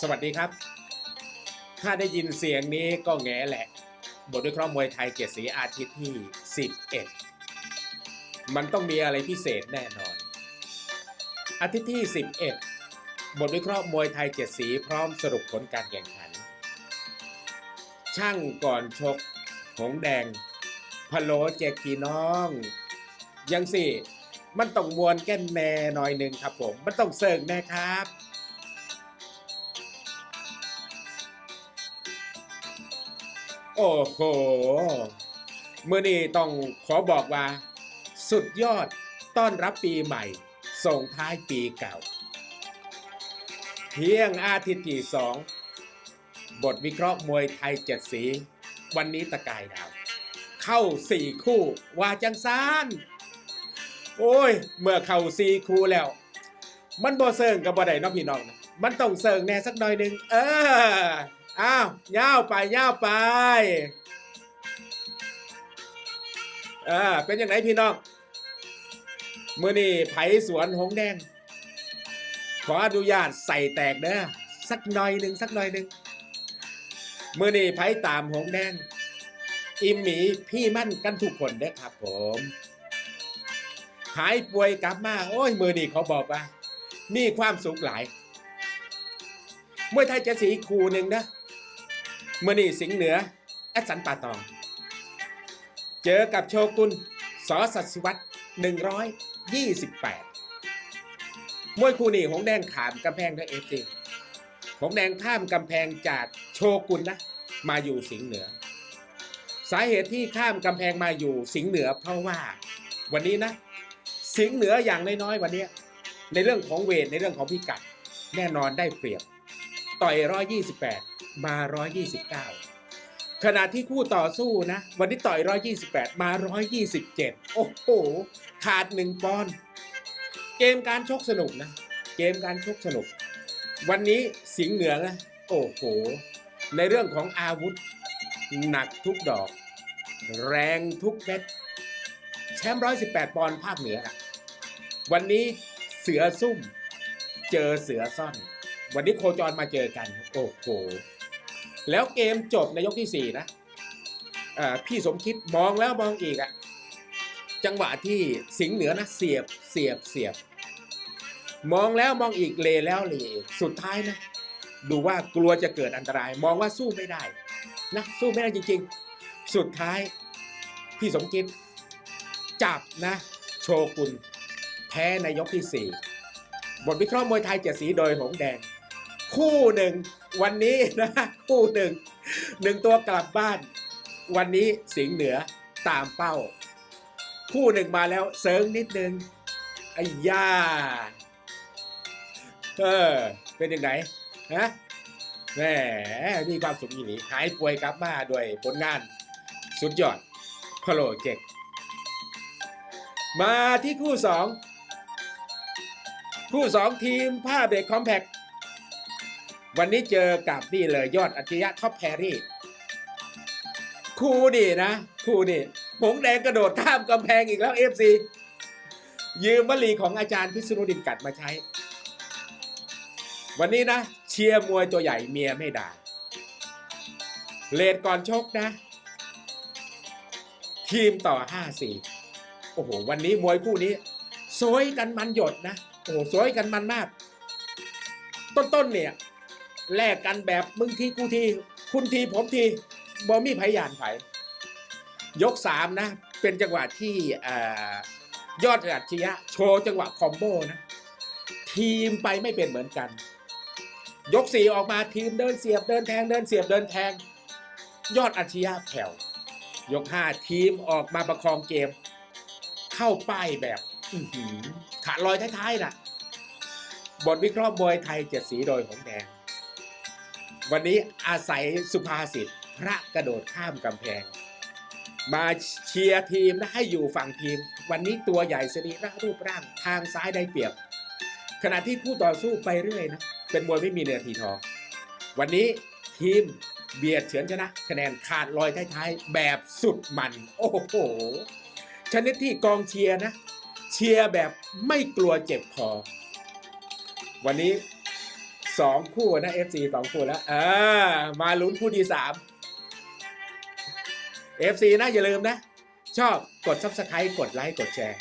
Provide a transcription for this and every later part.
สวัสดีครับ ถ้าได้ยินเสียงนี้ก็แง่แหละ บทวิเคราะห์มวยไทยเกียรติศรีอาทิตย์ที่ 11 มันต้องมีอะไรพิเศษแน่นอน อาทิตย์ที่ 11 บทวิเคราะห์มวยไทยเจ็ดสีพร้อมสรุปผลการแข่งขัน ช่างก่อนชก หงแดงพะโลเจกพี่น้อง ยังสิมันต้องมวนแก้นแน่หน่อยหนึ่งครับผม มันต้องเสิร์งแน่ครับ โอ้โหเมื่อนี้ต้องขอบอกว่า สุดยอดต้อนรับปีใหม่ ส่งท้ายปีเก่าเพียงอาทิตย์ที่สอง บทวิเคราะห์มวยไทยเจ็ดสี วันนี้ตะกายดาว เข้าสี่คู่ว่าจังซานโอ้ย เมื่อเข้าสี่คู่แล้ว มันบ่เซิงกับบ่ได้น้องพี่น้องนะมันต้องเซิงแน่สักหน่อยหนึ่งเออ อ้าวย่าวไปย่าวไปเออเป็นยังไงพี่น้องเมื่อนี่ไผสวนหงแดง ขออนุญาตใส่แตกเด้อสักหน่อยหนึ่งสักหน่อยหนึ่งเมื่อนี่ไผตามหงแดง อิมหมีพี่มั่นกันทุกคนเด้อครับผม หายป่วยกลับมา โอ้ยมือนี่เขาบอกว่า มีความสุขหลายมวยไทยจะสีคูหนึ่งนะ มือนี่สิงห์เหนือ แอดสันป่าตอง เจอกับโชกุนสอสัตว์สิวัตหนึ่งร้อยยี่สิบแปดมวยคู่นี้หงแดงขามกำแพงทั้งเอฟซีหงแดงข้ามกำแพงจากโชกุนนะ มาอยู่สิงห์เหนือ สาเหตุที่ข้ามกำแพงมาอยู่สิงห์เหนือเพราะว่าวันนี้นะ สิงห์เหนืออย่างน้อยๆวันนี้ ในเรื่องของเวทในเรื่องของพิกัด แน่นอนได้เปรียบ ต่อย128 มา129ขณะที่คู่ต่อสู้นะ วันนี้ต่อย128มา127โอ้โห ขาดหนึ่งปอนด์เกมการชกสนุกนะ เกมการชกสนุก วันนี้สิงห์เหนือนะโอ้โห ในเรื่องของอาวุธ หนักทุกดอก แรงทุกเม็ดแชมป์118ปอนด์ภาคเหนือนะวันนี้เสือซุ่ม เจอเสือซ่อน วันนี้โคจรมาเจอกัน โอ้โห แล้วเกมจบในยกที่ 4 นะพี่สมคิดมองแล้วมองอีกอะจังหวะที่สิงห์เหนือนะเสียบเสียบเสียบ มองแล้วมองอีกเลแล้วเลสุดท้ายนะ ดูว่ากลัวจะเกิดอันตราย มองว่าสู้ไม่ได้นะสู้ไม่ได้จริง ๆ สุดท้ายพี่สมคิดจับนะ โชกุนแพ้ในยกที่ 4 บทวิเคราะห์มวยไทยเจ็ดสีโดยหงแดง คู่หนึ่ง วันนี้นะคู่หนึ่งหนึ่งตัวกลับบ้าน วันนี้สิงห์เหนือตามเป้า คู่หนึ่งมาแล้วเซิร์งนิดนึงไอ้ย่าเออเป็นยังไงฮะแหมมีความสุขอีหลีหายป่วยกลับมาด้วยผลงาน สุดยอดพะโลเจกมาที่คู่สองคู่สองทีมผ้าเบรกคอมแพค วันนี้เจอกับนี่เลยยอดอัจฉริยะท็อปแพรรี่คู่นี่นะคู่นี่หงแดงกระโดดข้ามกำแพงอีกแล้วเอฟซียืมวลีของอาจารย์พิษณุดินกัดมาใช้ วันนี้นะ เชียร์มวยตัวใหญ่เมียไม่ด่าเลดก่อนชกนะ ทีมต่อ 5-4 โอ้โห วันนี้มวยคู่นี้สวยกันมันหยดนะ โอ้โหสวยกันมันมาก ต้นๆเนี่ย แลกกันแบบมึงทีกูที คุณทีผมทีบอมีพยานไผยกสามนะ เป็นจังหวะที่ยอดอัจฉริยะโชว์จังหวะคอมโบนะ ทีมไปไม่เป็นเหมือนกัน ยกสี่ออกมาทีมเดินเสียบเดินแทงเดินเสียบเดินแทง ยอดอัจฉริยะแผ่วยกห้าทีมออกมาประคองเกม เข้าป้ายแบบหือขาดลอยท้ายๆนะบทวิเคราะห์มวยไทยเจ็ดสีโดยหงแดง วันนี้อาศัยสุภาษิตพระกระโดดข้ามกำแพง มาเชียร์ทีมและให้อยู่ฝั่งทีม วันนี้ตัวใหญ่สรีระรูปร่างทางซ้ายได้เปรียบ ขณะที่คู่ต่อสู้ไปเรื่อยนะ เป็นมวยไม่มีเนื้อทีทอวันนี้ทีมเบียดเฉือนชนะคะแนนขาดลอยท้ายๆแบบสุดมัน โอ้โห ชนิดที่กองเชียร์นะ เชียร์แบบไม่กลัวเจ็บคอวันนี้ สองคู่นะ FC สองคู่แล้วเออมาลุ้นคู่ที่สาม FC นะอย่าลืมนะ ชอบกด Subscribe กดไลค์กดแชร์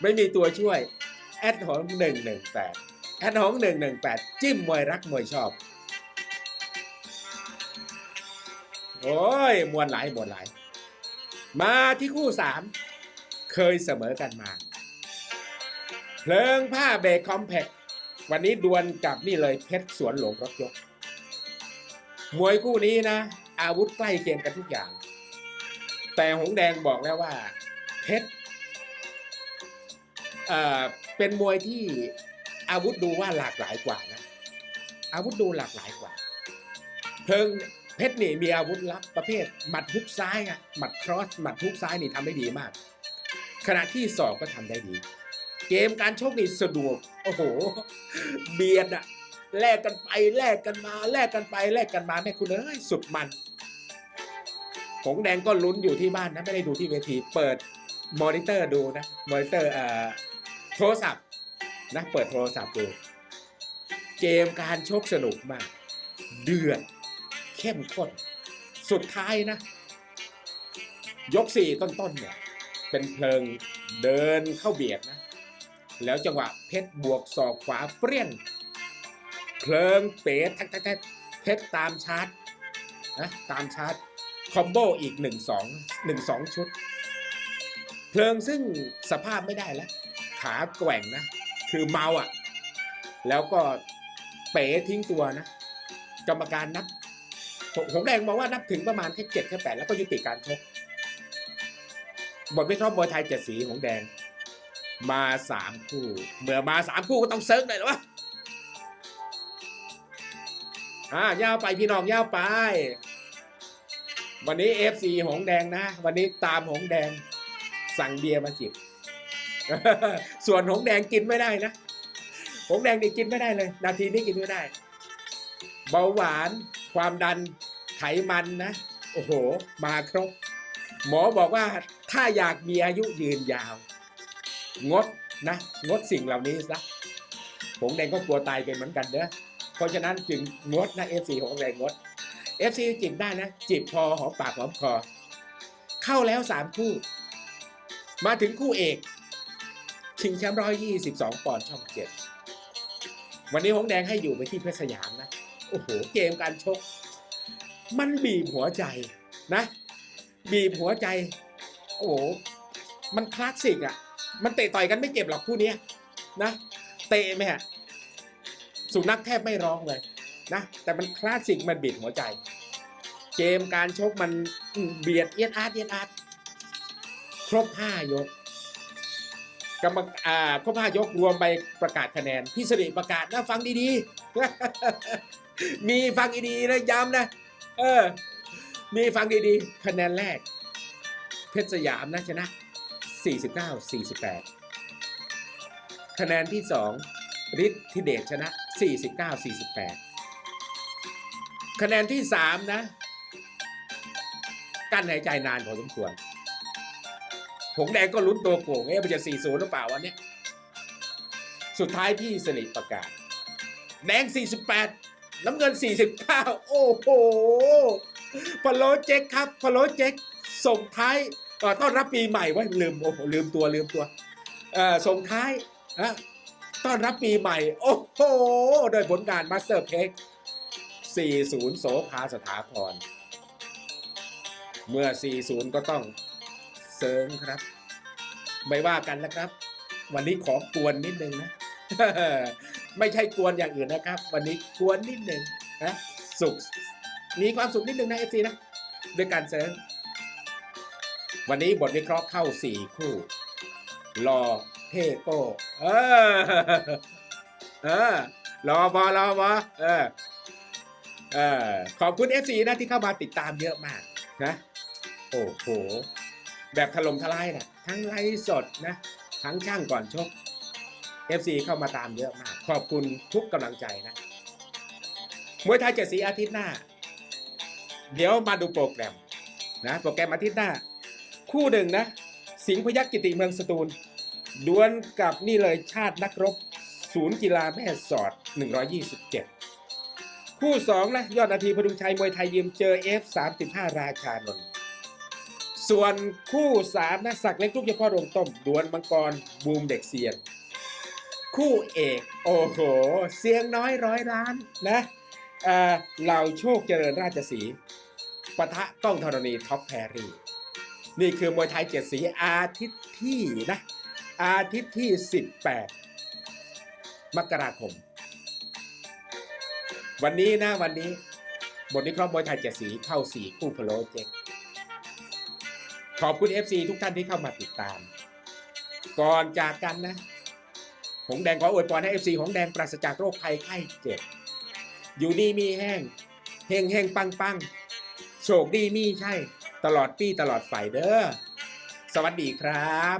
ไม่มีตัวช่วย แอดหงหนึ่งหนึ่งแปดแอดหงหนึ่งหนึ่งแปดจิ้มมวยรักมวยชอบ โอ้ย มวลหลายมวลหลาย มาที่คู่สามเคยเสมอกันมา เพลิงผ้าเบรกคอมแพค วันนี้ดวลกับนี่เลยเพชรสวนหลวงรถยก มวยคู่นี้นะ อาวุธใกล้เคียงกันทุกอย่าง แต่หงแดงบอกแล้วว่า เพชรเอ่อเป็นมวยที่อาวุธดูว่าหลากหลายกว่านะ อาวุธดูหลากหลายกว่า เพิงเพชรนี่มีอาวุธลับประเภทหมัดฮุกซ้ายอะหมัดครอสหมัดฮุกซ้ายนี่ทำได้ดีมาก ขณะที่ศอกก็ทำได้ดี เกมการชกนี่สะดวก โอ้โห เบียดอะแลกกันไปแลกกันมา แลกกันไปแลกกันมาแม่คุณเอ้ยสุดมันหงแดงก็ลุ้นอยู่ที่บ้านนะ ไม่ได้ดูที่เวทีเปิดมอนิเตอร์ดูนะมอนิเตอร์เอ่อโทรศัพท์นะเปิดโทรศัพท์ดู เกมการชกสนุกมาก เดือดเข้มข้น สุดท้ายนะ ยกสี่ต้นๆเนี่ย เป็นเพลิงเดินเข้าเบียดนะ แล้วจังหวะเพชรบวกศอกขวาเปรี้ยงเพลิงเป๋ทักทักทักเพชรตามชาร์จนะตามชาร์จคอมโบอีกหนึ่งสองหนึ่งสองชุด เพลิงซึ่งสภาพไม่ได้แล้ว ขาแกว่งนะ คือเมาอะ แล้วก็เป๋ทิ้งตัวนะ กรรมการนับหหงแดงมองว่านับถึงประมาณแค่เจ็ดแค่แปดแล้วก็ยุติการชกบทวิเคราะห์มวยไทยเจ็ดสีหงแดง มาสามคู่ เมื่อมาสามคู่ก็ต้องเซิร์ฟหน่อยหรอวะอ่ายาวไปพี่น้องยาวไป วันนี้เอฟซีหงแดงนะ วันนี้ตามหงแดง สั่งเบียร์มาจิบ ส่วนหงแดงกินไม่ได้นะ หงแดงนี่กินไม่ได้เลย นาทีนี้กินไม่ได้ เบาหวาน ความดัน ไขมันนะ โอ้โห มาครบ หมอบอกว่าถ้าอยากมีอายุยืนยาว งดนะงดสิ่งเหล่านี้ซะหงแดงก็กลัวตายเป็นเหมือนกันเด้อเพราะฉะนั้นจึงงดนะเอฟซีหงแดงงดเอฟซีจิบได้นะ จิบพอหอมปากหอมคอเข้าแล้วสามคู่ มาถึงคู่เอกชิงแชมป์ร้อยยี่สิบสองปอนด์ช่องเจ็ดวันนี้หงแดงให้อยู่ไปที่เพชรสยามนะ โอ้โห เกมการชก มันบีบหัวใจนะ บีบหัวใจ โอ้โห มันคลาสสิกอะ มันเตะต่อยกันไม่เจ็บหรอกคู่นี้นะเตะไหมฮะสุนัขแทบไม่ร้องเลยนะแต่มันคลาสสิกมันบีบหัวใจ เกมการชกมันเบียดเอียดอาร์ตเอียดอาร์ตครบห้ายกกรรมอ่าครบห้ายกรวมไปประกาศคะแนนพี่สิริประกาศนะฟังดีๆ มีฟังดีๆนะย้ำนะ เออ มีฟังดีๆ คะแนนแรก เพชรสยามนะชนะ 49 48 คะแนนที่ 2 ฤทธิเดชชนะ 49 48 คะแนนที่ 3 นะกั้นหายใจนานพอสมควรหงแดงก็ลุ้นตัวโก่งเอ๊ะมันจะ 40 หรือเปล่าวันนี้ สุดท้ายพี่สิริประกาศ แดง 48 น้ำเงิน 49 โอ้โหพะโลเจ๊กครับพะโลเจ๊กส่งท้าย เอ่อต้อนรับปีใหม่ไว้ลืมโอ้โหลืมตัวลืมตัวเอ่อส่งท้ายนะต้อนรับปีใหม่ โอ้โห โดยผลงานมาสเตอร์เพก40 โสภาสถาพร เมื่อ 40 ก็ต้องเสริมครับ ไม่ว่ากันนะครับ วันนี้ขอกวนนิดนึงนะ ไม่ใช่กวนอย่างอื่นนะครับ วันนี้กวนนิดนึงนะ สุข มีความสุขนิดนึงนะเอฟซีนะ ด้วยการเสริม วันนี้บทวิเคราะห์เข้าสี่คู่ รอเทโก้เออเออรอบอรอบอเออเออขอบคุณเอฟซีนะที่เข้ามาติดตามเยอะมากนะ โอ้โห แบบถล่มทลายนะทั้งไลฟ์สดนะ ทั้งช่างก่อนชก FC เข้ามาตามเยอะมาก ขอบคุณทุกกำลังใจนะมวยไทยเจ็ดสีอาทิตย์หน้า เดี๋ยวมาดูโปรแกรมนะ โปรแกรมอาทิตย์หน้า คู่หนึ่งนะ สิงห์พยัคฆ์กิติเมืองสตูล ดวลกับนี่เลยชาตินักรบ ศูนย์กีฬาแม่สอด 127 คู่สองนะยอดนาทีพดุงชัยมวยไทยยิมเจอ F35 ราชานนท์ส่วนคู่สามนะศักดิ์เล็กลูกเฉพาะโรงต้ม ดวลมังกรบูมเด็กเซียน คู่เอก โอ้โห เสียงน้อยร้อยล้านนะเออเหล่าโชคเจริญราชสีปะทะก้องธรณีท็อปแพรรี่ นี่คือมวยไทยเจ็ดสีอาทิตย์ที่นะอาทิตย์ที่ 18 มกราคม วันนี้นะวันนี้ บทนี้ครอบมวยไทยเจ็ดสีเข้าสี่คู่พะโล้เจ๊กขอบคุณ FC ทุกท่านที่เข้ามาติดตาม ก่อนจากกันนะ หงแดงขออวยพรให้ FC หงแดงปราศจากโรคภัยไข้เจ็บ อยู่ดีมีแห้งเฮงเฮงปังปังโชคดีมีใช่ ตลอดปีตลอดฝ่ายเด้อ สวัสดีครับ